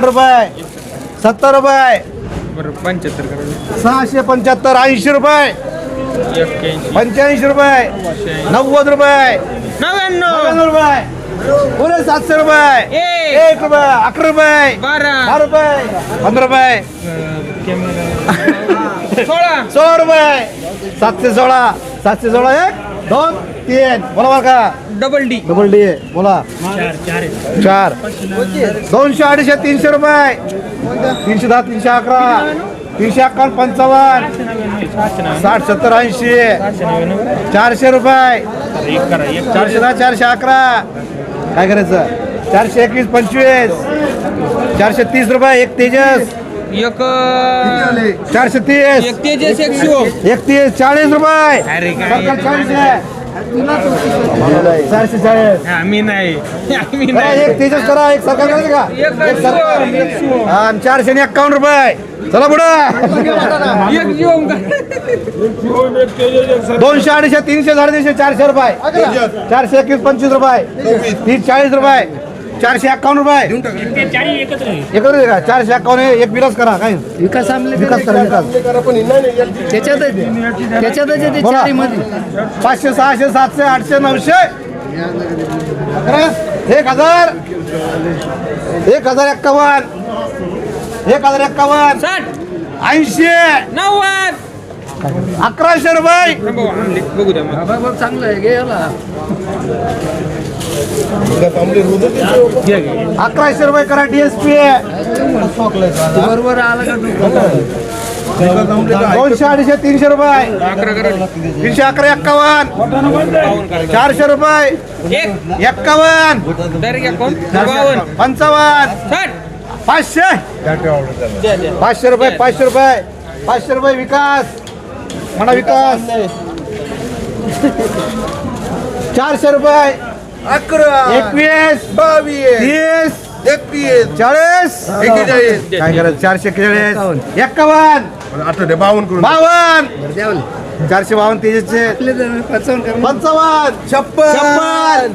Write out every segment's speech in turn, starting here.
साठ रुपये. सत्तर रुपये. बरं पंच्याहत्तर करा सहाशे पंच्याहत्तर ऐंशी रुपये. एक्क्याऐंशी. पंच्याऐंशी रुपये. नव्वद. रुपये. नव्याण्णव. नव्याण्णव रुपये. पुरे सातशे रुपये. एक. एक रुपये. अकरा रुपये. बारा. दहा रुपये. पंधरा रुपये. कॅमेरा. सोळा. सोळा रुपये. सातशे सोळा. सातशे सोळा एक दोन. तीन. बोला बरं का डबल डी डबल डी बोला. चार दोनशे अडीचशे तीनशे रुपये. तीनशे दहा तीनशे अकरा. तीनशे अकरा पंचावन्न. साठ सत्तर ऐंशी. चारशे रुपये. चारशे दहा चारशे अकरा. काय करायचं? चारशे एकवीस पंचवीस. चारशे तीस रुपये एक तेजस. एक चारशे तीस. एक तेजस एक शिव एकतीस चाळीस रुपये. चाळीस चारशे चाळीस. आम्ही नाही. आम्ही करा, नाही. एक तेजस करा एक सरकार करायचं का? एक सरकार. हा, चारशे आणि एक्कावन्न रुपये. चला पुढे. दोनशे अडीचशे तीनशे साडेतीनशे चारशे रुपये. चारशे एकवीस पंचवीस रुपये. तीस चाळीस रुपये. चारशे एक्कावन्न रुपये एकत्र आहे का चारशे एक्कावन्न एक विलास करा काय विकास आमले विकास करा विकास त्याच्यातच त्याच्यातच आहे ते बोला. चाळीमध्ये पाचशे सहाशे सातशे आठशे नऊशे अकरा, एक हजार एक हजार एक्कावन्न एक हजार एक्कावन्न साठ ऐंशी नव्वद अकराशे रुपये बघू द्या चांगलं आहे घे याला अकराशे रुपये करा डीएसपी बरोबर आला का तू? दोनशे अडीचशे तीनशे रुपये. तीनशे अकरा एक्कावन्न. चारशे रुपये. एक एक्कावन्न. पंचावन्न. पाचशे. पाचशे रुपये पाचशे रुपये. पाचशे रुपये विकास. म्हणा विकास. चारशे रुपये. अकरा एकवीस बावीस तीस एकवीस चाळीस एक्केचाळीस काय करायचं चारशे एक्केचाळीस एक्कावन्न. आठवडे बावन्न करून बावन्न. चारशे बावन्न तेजसचे पंचावन्न करा. पंचावन्न. छप्पन. छप्पन.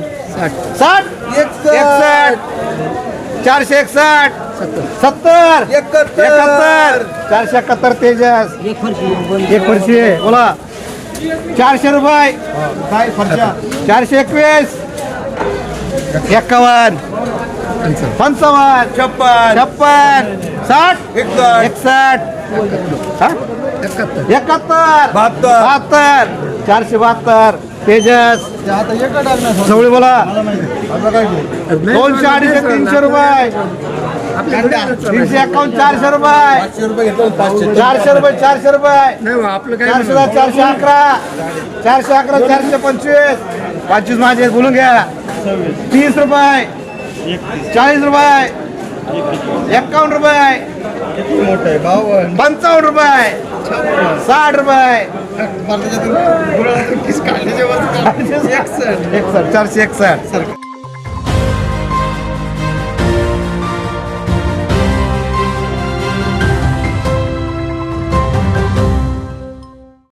साठ. एकसष्ट. एकसष्ट. चारशे एकसष्ट. सत्तर. एकाहत्तर. एकाहत्तर. चारशे एकाहत्तर तेजस एक फरशी. आहे. बोला. चारशे रुपये. काय फरशा? चारशे एकवीस. एक्कावन्न. पंचावन्न. छप्पन. छप्पन. साठ. हा? एकाहत्तर. बहात्तर. बहात्तर. चारशे बहात्तर. तेजस. जवळ बोला. दोनशे अडीचशे तीनशे रुपये. तीनशे एकावन्न चारशे रुपये. चारशे रुपये चारशे रुपये. नाही बा, आपलं काय चारशे चारशे अकरा. चारशे अकरा चारशे पंचवीस. पंचवीस माझे बोलून घ्या. तीस रुपये. चाळीस रुपये. एक्कावन्न रुपये. पंचावन्न रुपये. साठ रुपये. चारशे एकसष्ट.